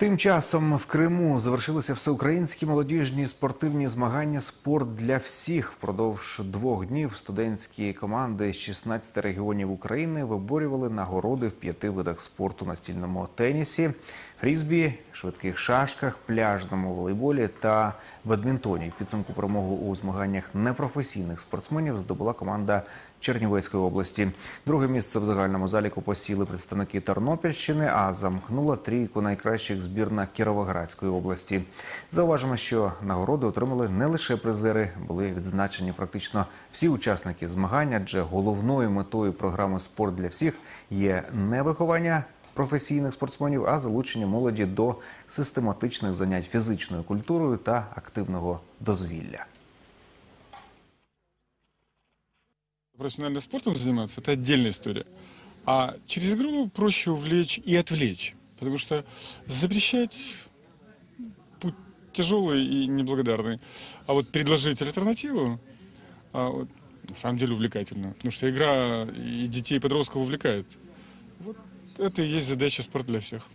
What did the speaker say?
Тим часом в Криму завершилися всеукраїнські молодіжні спортивні змагання Спорт для всіх. Впродовж двох днів студентські команди з 16 регіонів України виборювали нагороди в п'яти видах спорту настільному тенісі, фрізбі, швидких шашках, пляжному волейболі та бадмінтоні. Підсумку перемогу у змаганнях непрофесійних спортсменів здобула команда Чернівецької області. Друге місце в загальному заліку посіли представники Тернопільщини, а замкнула трійку найкращих збірна Кіровоградської області. Зауважимо, що нагороди отримали не лише призери, були відзначені практично всі учасники змагань, адже головною метою програми Спорт для всіх є не виховання професійних спортсменів, а залучення молоді до систематичних занять фізичною культурою та активного дозвілля. Профессиональным спортом заниматься – это отдельная история. А через игру проще увлечь и отвлечь. Потому что запрещать путь тяжелый и неблагодарный. А вот предложить альтернативу а, вот, на самом деле увлекательно. Потому что игра и детей, и подростков увлекает. Это и есть задача спорт для всех.